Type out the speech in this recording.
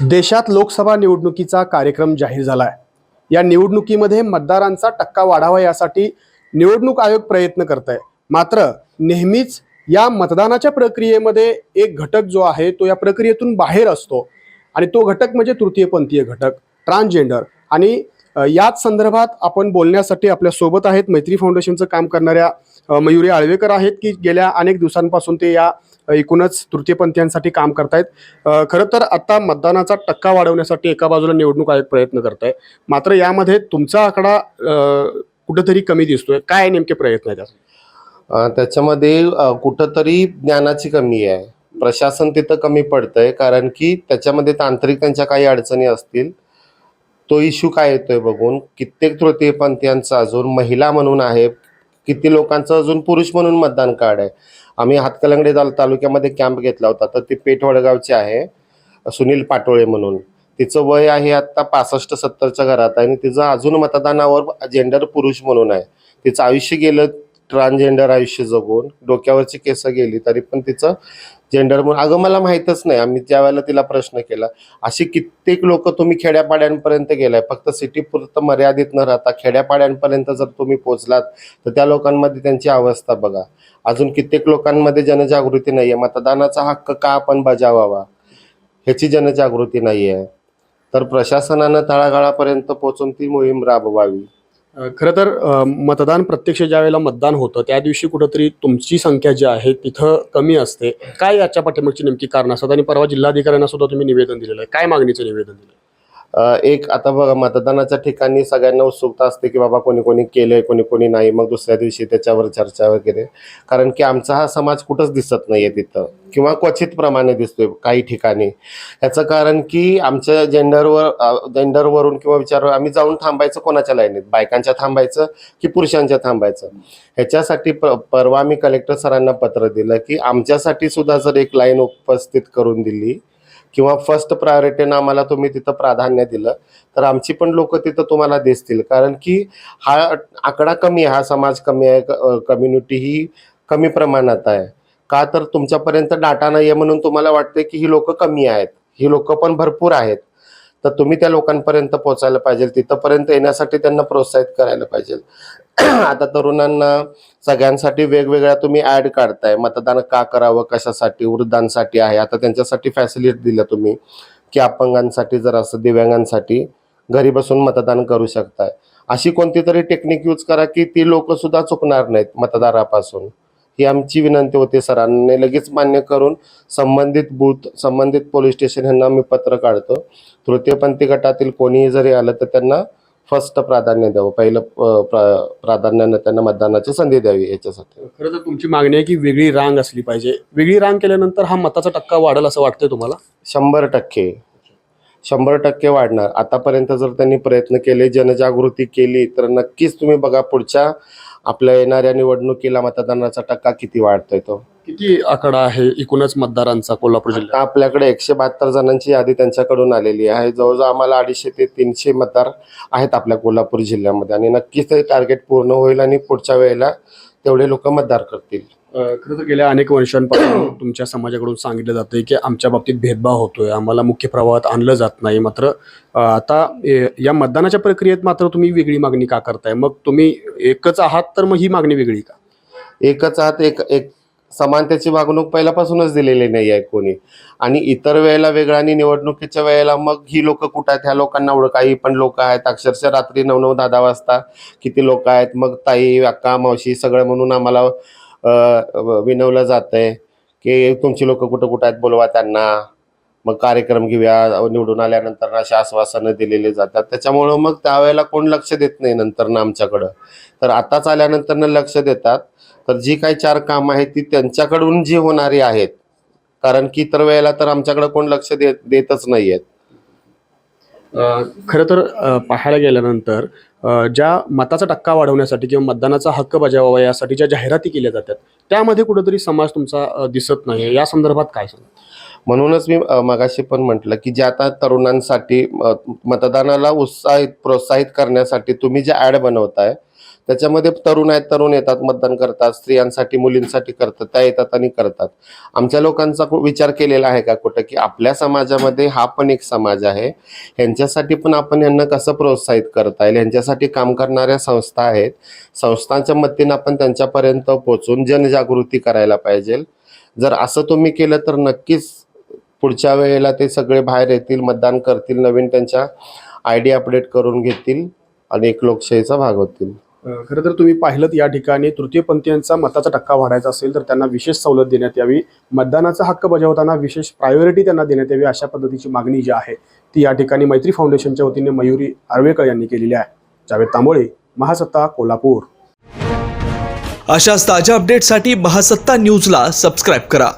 देशात लोकसभा निवडणुकीचा कार्यक्रम जाहीर झालाय. या निवडणुकीमध्ये मतदारांचा टक्का वाढावा यासाठी निवडणूक आयोग प्रयत्न करत आहे मात्र नेहमीच या मतदानाच्या प्रक्रियेमध्ये एक घटक जो आहे तो या प्रक्रियेतून बाहेर असतो. आणि तो घटक म्हणजे तृतीयपंथीय घटक ट्रान्सजेंडर आणि याच संदर्भात आपण बोलण्यासाठी आपल्यासोबत आहेत मैत्री फाउंडेशनचं काम करणाऱ्या मयुरी आळवेकर आहेत की गेल्या अनेक दिवसांपासून ते या एकूणच तृतीयपंथीयांसाठी काम करतायत. खरं तर आता मतदानाचा टक्का वाढवण्यासाठी एका बाजूला निवडणूक आयोग प्रयत्न करत आहे मात्र यामध्ये तुमचा आकडा कुठंतरी कमी दिसतोय. काय नेमके प्रयत्न आहेत त्याच्यामध्ये कुठंतरी ज्ञानाची कमी आहे. प्रशासन तिथं कमी पडतंय कारण की त्याच्यामध्ये तांत्रिक त्यांच्या काही अडचणी असतील तो इश्यू काय येतोय बघून कित्येक तृतीयपंथीयांचा अजून महिला म्हणून आहे किती लोकांचं अजून पुरुष म्हणून मतदान कार्ड आहे. आम्ही हातकलंगडे तालुक्यामध्ये कॅम्प घेतला होता तर ती पेठ वडगावची आहे सुनील पाटोळे म्हणून. तिचं वय आहे आत्ता पासष्ट सत्तरच्या घरात आहे आणि तिचं अजून मतदानावर जेंडर पुरुष म्हणून आहे. तिचं आयुष्य गेलं ट्रान्सजेंडर आयुष्य जगून डोक्यावरची केस गेली तरी पण तिचं जेंडर म्हणून अगं मला माहीतच नाही. आम्ही ज्या वेळेला तिला प्रश्न केला अशी कित्येक लोक तुम्ही खेड्यापाड्यांपर्यंत गेलाय. फक्त सिटी पुरतं मर्यादित न राहता खेड्यापाड्यांपर्यंत जर तुम्ही पोचलात तर त्या लोकांमध्ये त्यांची अवस्था बघा. अजून कित्येक लोकांमध्ये जनजागृती नाही आहे मतदानाचा हक्क का आपण बजावावा? ह्याची जनजागृती नाही आहे तर प्रशासनानं तळागाळापर्यंत पोचून ती मोहीम राबवावी. खरं तर मतदान प्रत्यक्ष ज्या वेळेला मतदान होतं त्या दिवशी कुठंतरी तुमची संख्या जी आहे तिथं कमी असते. काय याच्या पाठीमागची नेमकी कारण असतात? आणि परवा जिल्हाधिकाऱ्यांना सुद्धा तुम्ही निवेदन दिलेलं आहे. काय मागणीचं निवेदन दिलं एक आता बघा मतदानाच्या ठिकाणी सगळ्यांना उत्सुकता असते की बाबा कोणी कोणी केलंय कोणी कोणी नाही. मग दुसऱ्या दिवशी त्याच्यावर चर्चा वगैरे. कारण की आमचा हा समाज कुठंच दिसत नाहीये तिथं. किंवा क्वचित प्रमाणे दिसतोय काही ठिकाणी. ह्याचं कारण की आमच्या जेंडरवर जेंडरवरून किंवा विचारवर आम्ही जाऊन थांबायचं कोणाच्या लाईनीत? बायकांच्या थांबायचं की पुरुषांच्या थांबायचं? ह्याच्यासाठी प परवा मी कलेक्टर सरांना पत्र दिलं की आमच्यासाठी सुद्धा जर एक लाईन उपस्थित करून दिली किंवा फर्स्ट प्रायोरिटीनं आम्हाला तुम्ही तिथं प्राधान्य दिलं तर आमची पण लोक तिथं तुम्हाला दिसतील. कारण की हा आकडा कमी आहे हा समाज कमी आहे कम्युनिटी ही कमी प्रमाणात आहे. का तर तुमच्यापर्यंत डाटा नाही आहे म्हणून तुम्हाला वाटते की ही लोक कमी आहेत. ही लोक पण भरपूर आहेत. तर तुम्ही त्या लोकांपर्यंत पोहोचायला पाहिजे. तिथंपर्यंत येण्यासाठी त्यांना प्रोत्साहित करायला पाहिजे. आता तरुणांना सगळ्यांसाठी वेगवेगळ्या तुम्ही ऍड काढताय. मतदान का करावं? कशासाठी? वृद्धांसाठी आहे. आता त्यांच्यासाठी फॅसिलिटी दिल्या तुम्ही की अपंगांसाठी जर असं दिव्यांगांसाठी घरी बसून मतदान करू शकताय. अशी कोणती तरी टेक्निक यूज करा की ती लोक सुद्धा चुकणार नाहीत मतदारापासून. ही आमची विनंती होती सरांनी. लगेच मान्य करून संबंधित बूथ संबंधित पोलीस स्टेशन यांना मी पत्र काढतो. तृतीयपंथी गटातील कोणीही जरी आलं तर त्यांना फर्स्ट प्राधान्य द्यावं. पहिलं प्राधान्यानं त्यांना मतदानाची संधी द्यावी याच्यासाठी. खरं तर तुमची मागणी आहे की वेगळी रांग असली पाहिजे. वेगळी रांग केल्यानंतर हा मताचा टक्का वाढेल असं वाटतंय तुम्हाला? शंभर टक्के. शंभर टक्के वाढणार. आतापर्यंत जर त्यांनी प्रयत्न केले जनजागृती केली तर नक्कीच तुम्ही बघा पुढच्या आपल्या येणाऱ्या निवडणुकीला मतदानाचा टक्का किती वाढतोय तो? किती आकडा आहे एकूणच मतदारांचा कोल्हापूर जिल्ह्यात? आता आपल्याकडे एकशे बहात्तर जणांची यादी त्यांच्याकडून आलेली आहे. जवळजवळ आम्हाला अडीचशे ते तीनशे मतदार आहेत आपल्या कोल्हापूर जिल्ह्यामध्ये आणि नक्कीच ते टार्गेट पूर्ण होईल आणि पुढच्या वेळेला तेवढे लोक मतदार करतील. खरं तर गेल्या अनेक वर्षांपासून तुमच्या समाजाकडून सांगितलं जातंय की आमच्या बाबतीत भेदभाव होतोय. आम्हाला मुख्य प्रवाहात आणलं जात नाही. मात्र आता या मतदानाच्या प्रक्रियेत मात्र तुम्ही वेगळी मागणी का करताय? मग तुम्ही एकच आहात तर मग ही मागणी वेगळी का? एकच आहात एक एक समानतेची वागणूक पहिल्यापासूनच दिलेली नाही आहे कोणी. आणि इतर वेळेला वेगळं आणि निवडणुकीच्या वेळेला मग ही लोक कुठं आहेत? ह्या लोकांना एवढं काही पण लोक आहेत. अक्षरशः रात्री नऊ नऊ दहा दहा वाजता किती लोक आहेत? मग ताई अक्का मावशी सगळं म्हणून आम्हाला विनवलं जात आहे की तुमची लोक कुठं कुठं आहेत? बोलवा त्यांना. मग कार्यक्रम घेऊया निवडून आल्यानंतर अशी आश्वासनं दिलेले जातात. त्याच्यामुळं मग त्यावेळेला कोण लक्ष देत नाही नंतर ना आमच्याकडं. तर आताच आल्यानंतर लक्ष देतात. तर जी काही चार कामं आहेत ती त्यांच्याकडून जी होणारी आहेत कारण की इतर वेळेला तर आमच्याकडे कोण लक्ष देत देतच नाही आहेत खरं तर पाहायला गेल्यानंतर ज्या मताचा टक्का वाढवण्यासाठी किंवा मतदानाचा हक्क बजावावा यासाठी ज्या जाहिराती केल्या जातात त्यामध्ये कुठेतरी समाज तुमचा दिसत नाही या संदर्भात काय सांग म्हणूनच मी अ, मगाशी पण म्हटलं की जे आता तरुणांसाठी मतदानाला उत्साहित प्रोत्साहित करण्यासाठी तुम्ही जे ॲड बनवताय त्याच्यामध्ये तरुण आहेत तरुण येतात मतदान करतात स्त्रियांसाठी मुलींसाठी करतात त्या येतात आणि करतात. आमच्या लोकांचा विचार केलेला आहे का कुठं की आपल्या समाजामध्ये हा पण एक समाज आहे ह्यांच्यासाठी पण आपण यांना कसं प्रोत्साहित करता येईल? ह्यांच्यासाठी काम करणाऱ्या संस्था आहेत संस्थांच्या मदतीनं आपण त्यांच्यापर्यंत पोहोचून जनजागृती करायला पाहिजे. जर असं तुम्ही केलं तर नक्कीच पुढच्या वेळेला ते सगळे बाहेर येतील मतदान करतील नवीन त्यांच्या आय डी अपडेट करून घेतील आणि एक लोकशाहीचा भाग होतील. खरं तर तुम्ही पाहिलं या ठिकाणी तृतीयपंथीयांचा मताचा टक्का वाढायचा असेल तर त्यांना विशेष सवलत देण्यात यावी. मतदानाचा हक्क बजावताना विशेष प्रायोरिटी त्यांना देण्यात यावी अशा पद्धतीची मागणी जी आहे ती या ठिकाणी मैत्री फाउंडेशनच्या वतीने मयुरी आर्वेकर यांनी केलेली आहे. जावेद तांबोळे महासत्ता कोल्हापूर. अशाच ताज्या अपडेटसाठी महासत्ता न्यूजला सबस्क्राईब करा.